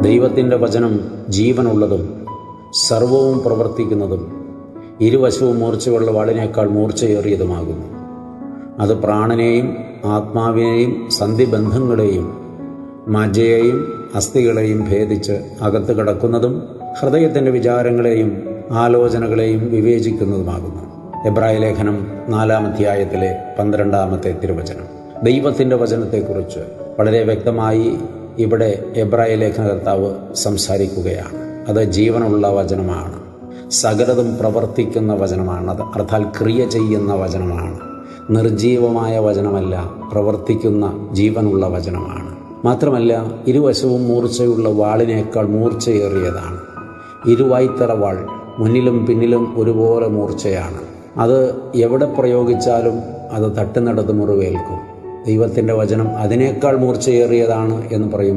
ദൈവത്തിന്റെ വചനം ജീവനുള്ളതും സർവവും പ്രവർത്തിക്കുന്നതും ഇരുവശവും മൂർച്ചയുള്ള വാളിനേക്കാൾ മൂർച്ചയേറിയതുമാകുന്നു. അത് പ്രാണനെയും ആത്മാവിനെയും സന്ധിബന്ധങ്ങളെയും മജ്ജയെയും അസ്ഥികളെയും ഭേദിച്ച് അകത്ത് കിടക്കുന്നതും ഹൃദയത്തിന്റെ വിചാരങ്ങളെയും ആലോചനകളെയും വിവേചിക്കുന്നതുമാകുന്നു. എബ്രായ ലേഖനം നാലാം അധ്യായത്തിലെ പന്ത്രണ്ടാമത്തെ തിരുവചനം. ദൈവത്തിന്റെ വചനത്തെക്കുറിച്ച് വളരെ വ്യക്തമായി ഇവിടെ എബ്രായ ലേഖനകർത്താവ് സംസാരിക്കുകയാണ്. അത് ജീവനുള്ള വചനമാണ്. സകലതും പ്രവർത്തിക്കുന്ന വചനമാണ്. അത് അർത്ഥാൽ ക്രിയ ചെയ്യുന്ന വചനമാണ്. നിർജീവമായ വചനമല്ല പ്രവർത്തിക്കുന്ന ജീവനുള്ള വചനമാണ്. മാത്രമല്ല ഇരുവശവും മൂർച്ചയുള്ള വാളിനേക്കാൾ മൂർച്ചയേറിയതാണ്. ഇരുവായ്ത്തറ വാൾ മുന്നിലും പിന്നിലും ഒരുപോലെ മൂർച്ചയാണ്. അത് എവിടെ പ്രയോഗിച്ചാലും അത് തട്ടുന്നിടത്ത് മുറിവേൽക്കും. ദൈവത്തിന്റെ വചനം അതിനേക്കാൾ മൂർച്ചയേറിയതാണ് എന്ന് പറയുമ്പോൾ